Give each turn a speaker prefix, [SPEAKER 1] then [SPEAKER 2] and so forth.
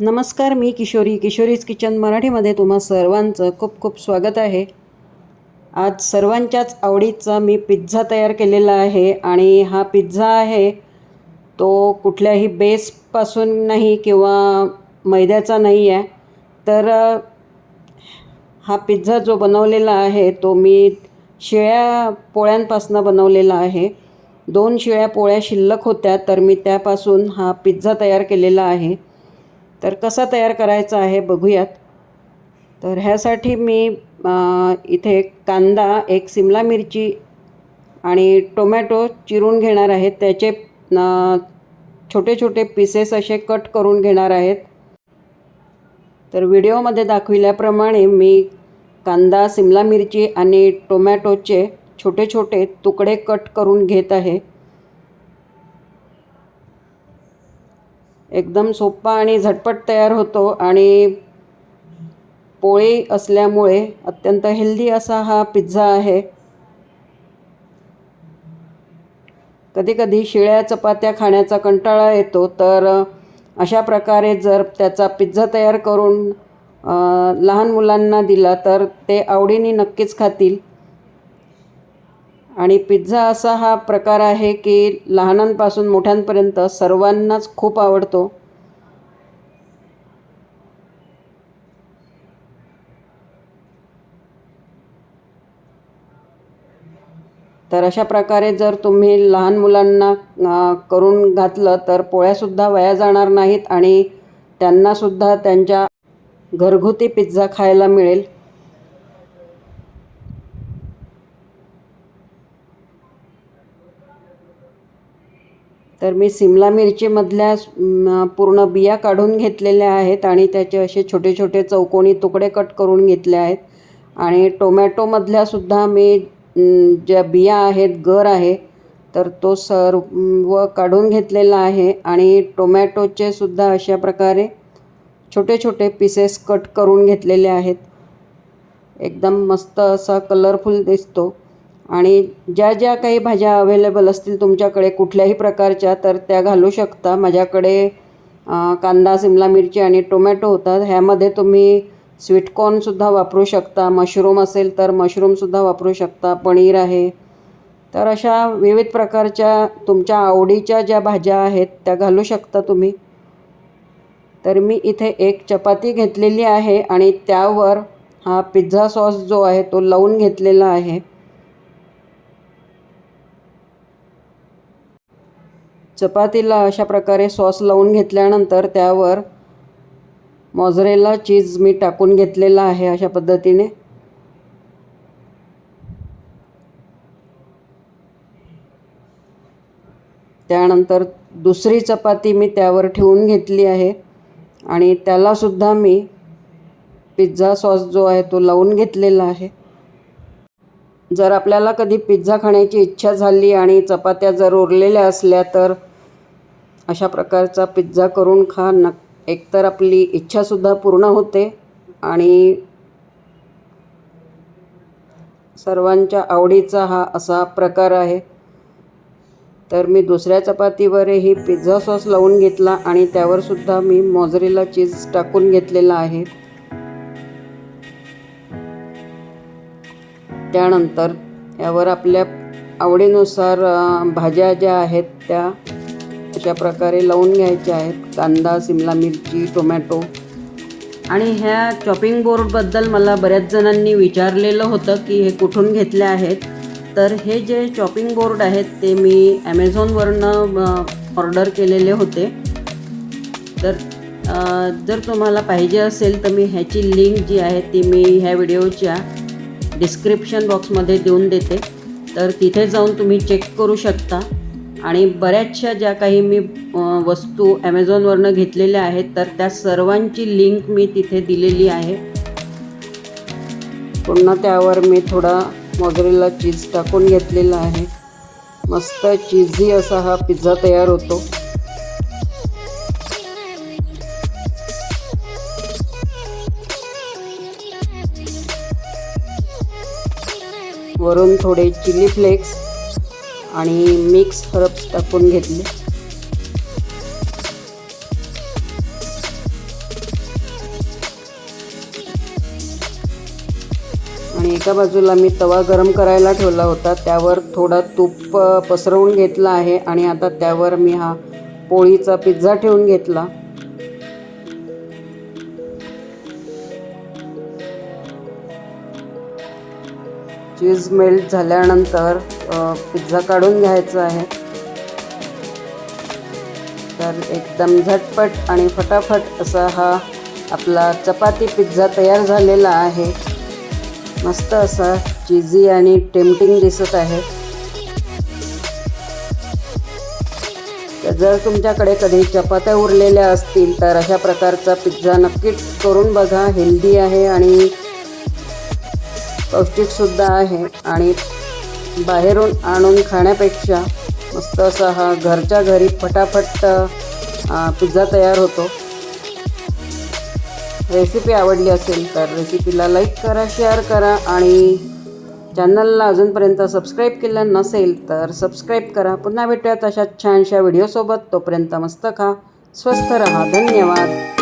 [SPEAKER 1] नमस्कार मी किशोरी. किशोरीज किचन मराठीमध्ये तुम्हा सर्वांचं खूप खूप स्वागत आहे. आज सर्वांच्याच आवडीचा मी पिझ्झा तयार केलेला आहे आणि हा पिझ्झा आहे तो कुठल्याही बेसपासून नाही किंवा मैद्याचा नाही आहे. तर हा पिझ्झा जो बनवलेला आहे तो मी शिळ्या पोळ्यांपासून बनवलेला आहे. दोन शिळ्या पोळ्या शिल्लक होत्या तर मी त्यापासून हा पिझ्झा तयार केलेला आहे. तर कसा तयार करायचा आहे बघूयात. तर ह्यासाठी मी इथे कांदा एक सिमला मिरची आणि टोमॅटो चिरून घेणार आहेत त्याचे छोटे छोटे पीसेस असे कट करून घेणार आहेत. तर व्हिडिओमध्ये दाखविल्याप्रमाणे मी कांदा सिमला मिरची आणि टोमॅटोचे छोटे छोटे तुकडे कट करून घेत आहे. एकदम सोपा आणि झटपट तयार होतो आणि पोळी असल्यामुळे अत्यंत हेल्दी असा हा पिझ्झा आहे. कधीकधी शिळ्या चपात्या खाण्याचा कंटाळा येतो तर अशा प्रकारे जर त्याचा पिझ्झा तयार करून लहान मुलांना दिला तर ते आवडीने नक्कीच खातील. आणि पिझ्झा असा हा प्रकार आहे की लहानांपासून मोठ्यांपर्यंत सर्वांनाच खूप आवडतो. तर अशा प्रकारे जर तुम्ही लहान मुलांना करून घातलं तर पोळ्यासुद्धा वाया जाणार नाहीत आणि त्यांनासुद्धा त्यांच्या घरगुती पिझ्झा खायला मिळेल. तर मी सिमला मिरचीमधल्या पूर्ण बिया काढून घेतलेल्या आहेत आणि त्याचे असे छोटे छोटे चौकोनी तुकडे कट करून घेतले आहेत. आणि टोमॅटोमधल्यासुद्धा मी ज्या बिया आहेत गर आहे तर तो सर्व काढून घेतलेला आहे. आणि टोमॅटोचे सुद्धा अशा प्रकारे छोटे छोटे पीसेस कट करून घेतलेले आहेत. एकदम मस्त असा कलरफुल दिसतो. आणि ज्या ज्या काही भाज्या अवेलेबल असतील तुमच्याकडे कुठल्याही प्रकारच्या तर त्या घालू शकता. माझ्याकडे कांदा सिमला मिरची आणि टोमॅटो होतात. ह्यामध्ये तुम्ही स्वीटकॉर्नसुद्धा वापरू शकता. मशरूम असेल तर मशरूमसुद्धा वापरू शकता. पनीर आहे. तर अशा विविध प्रकारच्या तुमच्या आवडीच्या ज्या भाज्या आहेत त्या घालू शकता तुम्ही. तर मी इथे एक चपाती घेतलेली आहे आणि त्यावर हा पिझ्झा सॉस जो आहे तो लावून घेतलेला आहे. चपातीला अशा प्रकारे सॉस लावून घेतल्यानंतर त्यावर मॉझरेला चीज मी टाकून घेतलेला आहे अशा पद्धतीने. त्यानंतर दुसरी चपाती मी त्यावर ठेवून घेतली आहे आणि त्यालासुद्धा मी पिझ्झा सॉस जो आहे तो लावून घेतलेला आहे. जर आपल्याला कधी पिझ्झा खाण्याची इच्छा झाली आणि चपात्या जर उरलेल्या असल्या तर अशा प्रकारचा पिझ्झा करून खा. न एकतर आपली इच्छासुद्धा पूर्ण होते आणि सर्वांच्या आवडीचा हा असा प्रकार आहे. तर मी दुसऱ्या चपातीवरही पिझ्झा सॉस लावून घेतला आणि त्यावरसुद्धा मी मोझरेला चीज टाकून घेतलेला आहे. त्यानंतर यावर आपल्या आवडीनुसार भाज्या ज्या आहेत त्या अशा प्रकारे लावून घ्यायच्या आहेत. कांदा सिमला मिरची टोमॅटो. आणि ह्या चॉपिंग बोर्डबद्दल मला बऱ्याच जणांनी विचारलेलं होतं की हे कुठून घेतले आहेत. तर हे जे चॉपिंग बोर्ड आहेत ते मी ॲमेझॉनवरनं ऑर्डर केलेले होते. तर जर तुम्हाला पाहिजे असेल तर मी ह्याची लिंक जी आहे ती मी ह्या व्हिडिओच्या डिस्क्रिप्शन बॉक्समध्ये देऊन देते. तर तिथे जाऊन तुम्ही चेक करू शकता. आणि बऱ्याचशा ज्या काही मी वस्तू ॲमेझॉनवरनं घेतलेल्या आहेत तर त्या सर्वांची लिंक मी तिथे दिलेली आहे. पुन्हा त्यावर मी थोडा मोजरेला चीज टाकून घेतलेला आहे. मस्त चीझी असा हा पिझ्झा तयार होतो. वरून थोडे चिली फ्लेक्स आणि मिक्स हर्ब्स टाकून घेतले. आणि एका बाजूला मी तवा गरम करायला ठेवला होता. त्यावर थोडा तूप पसरवून घेतला आहे आणि आता त्यावर मी हा पोळीचा पिझ्झा ठेवून घेतला. चीज मेल्ट झाल्यानंतर पिझ्झा काढून घ्यायचा आहे. तर एकदम झटपट आणि फटाफट असा हा आपला चपाती पिझ्झा तयार झालेला आहे. मस्त असा चिझी आणि टेम्पटिंग दिसत आहे. तर जर तुमच्याकडे कधी चपात्या उरलेल्या असतील तर अशा प्रकारचा पिझ्झा नक्कीच करून बघा. हेल्दी आहे आणि पौष्टिकसुद्धा आहे. आणि बाहेरून आणून खाण्यापेक्षा मस्त असा हा घरच्या घरी फटाफट पिझ्झा तयार होतो. रेसिपी आवडली असेल तर रेसिपीला लाईक करा शेअर करा आणि चॅनलला अजूनपर्यंत सबस्क्राईब केलं नसेल तर सबस्क्राईब करा. पुन्हा भेटूयात अशा छानशा व्हिडिओसोबत. तोपर्यंत मस्त खा स्वस्थ रहा. धन्यवाद.